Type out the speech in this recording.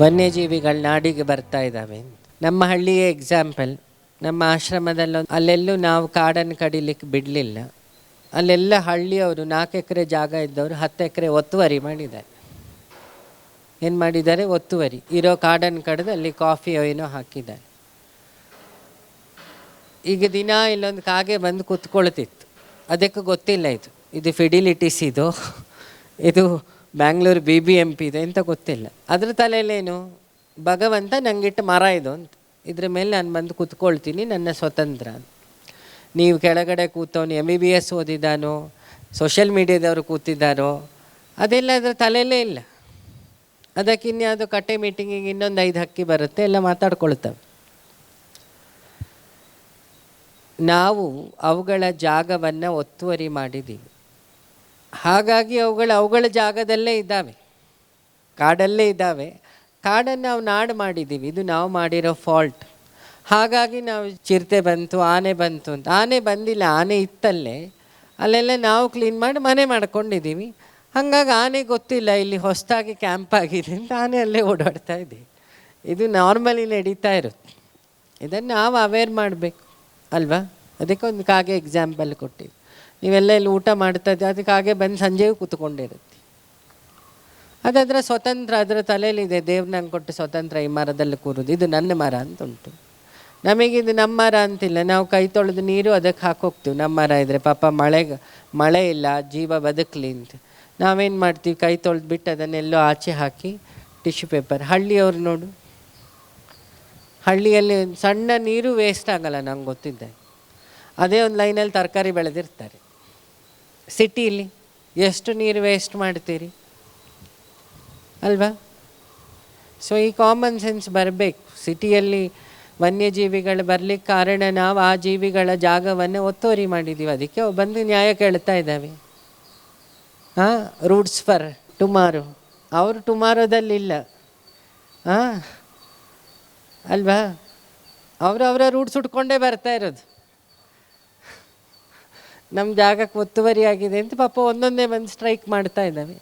ವನ್ಯಜೀವಿಗಳ ನಾಡಿಗೆ ಬರ್ತಾ ಇದ್ದಾವೆ. ನಮ್ಮ ಹಳ್ಳಿಯ ಎಕ್ಸಾಂಪಲ್ ನಮ್ಮ ಆಶ್ರಮದಲ್ಲೊಂದು, ಅಲ್ಲೆಲ್ಲೂ ನಾವು ಕಾಡನ್ನು ಕಡಿಲಿಕ್ಕೆ ಬಿಡಲಿಲ್ಲ. ಅಲ್ಲೆಲ್ಲ ಹಳ್ಳಿಯವರು ನಾಲ್ಕು ಎಕರೆ ಜಾಗ ಇದ್ದವರು ಹತ್ತು ಎಕರೆ ಒತ್ತುವರಿ ಮಾಡಿದ್ದಾರೆ. ಏನು ಮಾಡಿದ್ದಾರೆ? ಒತ್ತುವರಿ. ಇರೋ ಕಾಡನ್ನು ಕಡಿದು ಅಲ್ಲಿ ಕಾಫಿ, ಏನೋ ಹಾಕಿದ್ದಾರೆ. ಈಗ ದಿನ ಇಲ್ಲೊಂದು ಕಾಗೆ ಬಂದು ಕೂತ್ಕೊಳ್ತಿತ್ತು. ಅದಕ್ಕೆ ಗೊತ್ತಿಲ್ಲ ಇದು. ಇದು ಫಿಡಿಲಿಟೀಸ್ ಇದು. ಇದು Bangalore B B M P ಇದೆ ಅಂತ ಗೊತ್ತಿಲ್ಲ. ಅದ್ರ ತಲೆಯಲ್ಲೇನು? ಭಗವಂತ ನಂಗಿಟ್ಟು ಮರ ಇದು ಅಂತ. ಇದ್ರ ಮೇಲೆ ನಾನು ಬಂದು ಕೂತ್ಕೊಳ್ತೀನಿ, ನನ್ನ ಸ್ವತಂತ್ರ ನೀವು ಕೆಳಗಡೆ ಕೂತವನು ಎಂ ಬಿ ಬಿ ಎಸ್ ಓದಿದ್ದಾನೋ ಸೋಷಿಯಲ್ ಮೀಡಿಯಾದವರು ಕೂತಿದ್ದಾರೋ, ಅದೆಲ್ಲ ಅದರ ತಲೆಯಲ್ಲೇ ಇಲ್ಲ. ಅದಕ್ಕೆ ಇನ್ಯಾವುದು ಕಟ್ಟೆ ಮೀಟಿಂಗಿಗೆ ಇನ್ನೊಂದು ಐದು ಹಕ್ಕಿ ಬರುತ್ತೆ, ಎಲ್ಲ ಮಾತಾಡ್ಕೊಳ್ತವೆ. ನಾವು ಅವುಗಳ ಜಾಗವನ್ನು ಒತ್ತುವರಿ ಮಾಡಿದ್ದೀವಿ. ಹಾಗಾಗಿ ಅವುಗಳು ಅವುಗಳ ಜಾಗದಲ್ಲೇ ಇದ್ದಾವೆ. ಕಾಡಲ್ಲೇ ಇದ್ದಾವೆ. ಕಾಡನ್ನು ನಾವು ನಾಡು ಮಾಡಿದ್ದೀವಿ. ಇದು ನಾವು ಮಾಡಿರೋ ಫಾಲ್ಟ್. ಹಾಗಾಗಿ ನಾವು ಚಿರತೆ ಬಂತು, ಆನೆ ಬಂತು ಅಂತ. ಆನೆ ಬಂದಿಲ್ಲ, ಆನೆ ಇತ್ತಲ್ಲೇ. ಅಲ್ಲೆಲ್ಲ ನಾವು ಕ್ಲೀನ್ ಮಾಡಿ ಮನೆ ಮಾಡ್ಕೊಂಡಿದ್ದೀವಿ. ಹಾಗಾಗಿ ಆನೆ ಗೊತ್ತಿಲ್ಲ ಇಲ್ಲಿ ಹೊಸದಾಗಿ ಕ್ಯಾಂಪ್ ಆಗಿದೆ ಅಂತ ಆನೆ ಅಲ್ಲೇ ಓಡಾಡ್ತಾ ಇದೆ. ಇದು ನಾರ್ಮಲಿ ನಡೀತಾ ಇರುತ್ತೆ. ಇದನ್ನು ನಾವು ಅವೇರ್ ಮಾಡಬೇಕು. ಅಲ್ವಾ? ಅದಕ್ಕೆ ಒಂದು ಕಾಗೆ ಎಕ್ಸಾಂಪಲ್ ಕೊಟ್ಟಿದ್ದು. ನೀವೆಲ್ಲ ಇಲ್ಲಿ ಊಟ ಮಾಡ್ತಾ ಇದ್ದೀವಿ ಅದಕ್ಕೆ ಹಾಗೆ ಬಂದು ಸಂಜೆಗೂ ಕೂತ್ಕೊಂಡಿರುತ್ತೆ. ಅದರ ಸ್ವತಂತ್ರ, ಅದರ ತಲೆಯಲ್ಲಿದೆ. ದೇವ್ರ ನಂಗೆ ಕೊಟ್ಟು ಸ್ವತಂತ್ರ ಈ ಮರದಲ್ಲಿ ಕೂರೋದು ಇದು ನನ್ನ ಮರ ಅಂತ ಉಂಟು. ನಮಗಿದು ನಮ್ಮ ಮರ ಅಂತಿಲ್ಲ. ನಾವು ಕೈ ತೊಳೆದು ನೀರು ಅದಕ್ಕೆ ಹಾಕೋಗ್ತೀವಿ ನಮ್ಮ ಮರ ಇದ್ರೆ ಪಾಪ ಮಳೆ ಮಳೆ ಇಲ್ಲ, ಜೀವ ಬದುಕಲಿ ಅಂತ. ನಾವೇನು ಮಾಡ್ತೀವಿ? ಕೈ ತೊಳೆದು ಬಿಟ್ಟು ಅದನ್ನೆಲ್ಲೋ ಆಚೆ ಹಾಕಿ ಟಿಶ್ಯೂ ಪೇಪರ್. ಹಳ್ಳಿಯವ್ರು ನೋಡು. ಹಳ್ಳಿಯಲ್ಲಿ ಸಣ್ಣ ನೀರು ವೇಸ್ಟ್ ಆಗಲ್ಲ ನಂಗೆ ಗೊತ್ತಿದ್ದೆ. ಅದೇ ಒಂದು ಲೈನಲ್ಲಿ ತರಕಾರಿ ಬೆಳೆದಿರ್ತಾರೆ. ಸಿಟಿಯಲ್ಲಿ ಎಷ್ಟು ನೀರು ವೇಸ್ಟ್ ಮಾಡ್ತೀರಿ? ಅಲ್ವಾ? ಸೊ ಈ ಕಾಮನ್ ಸೆನ್ಸ್ ಬರಬೇಕು. ಸಿಟಿಯಲ್ಲಿ ವನ್ಯಜೀವಿಗಳು ಬರಲಿಕ್ಕೆ ಕಾರಣ ನಾವು ಆ ಜೀವಿಗಳ ಜಾಗವನ್ನು ಒತ್ತುವರಿ ಮಾಡಿದ್ದೀವಿ. ಅದಕ್ಕೆ ಬಂದು ನ್ಯಾಯ ಕೇಳ್ತಾ ಇದ್ದಾವೆ. ಹಾಂ ರೂಟ್ಸ್ ಫರ್ ಟುಮಾರೋ ಅವರು ಟುಮಾರೋದಲ್ಲಿಲ್ಲ ಹಾಂ ಅಲ್ವಾ? ಅವರು ಅವರ ರೂಟ್ಸ್ ಉಟ್ಕೊಂಡೇ ಬರ್ತಾ ಇರೋದು. ನಮ್ಮ ಜಾಗಕ್ಕೆ ಒತ್ತುವರಿ ಆಗಿದೆ ಅಂತ ಪಾಪ ಒಂದೊಂದೇ ಬಂದು ಸ್ಟ್ರೈಕ್ ಮಾಡ್ತಾ ಇದ್ದಾವೆ.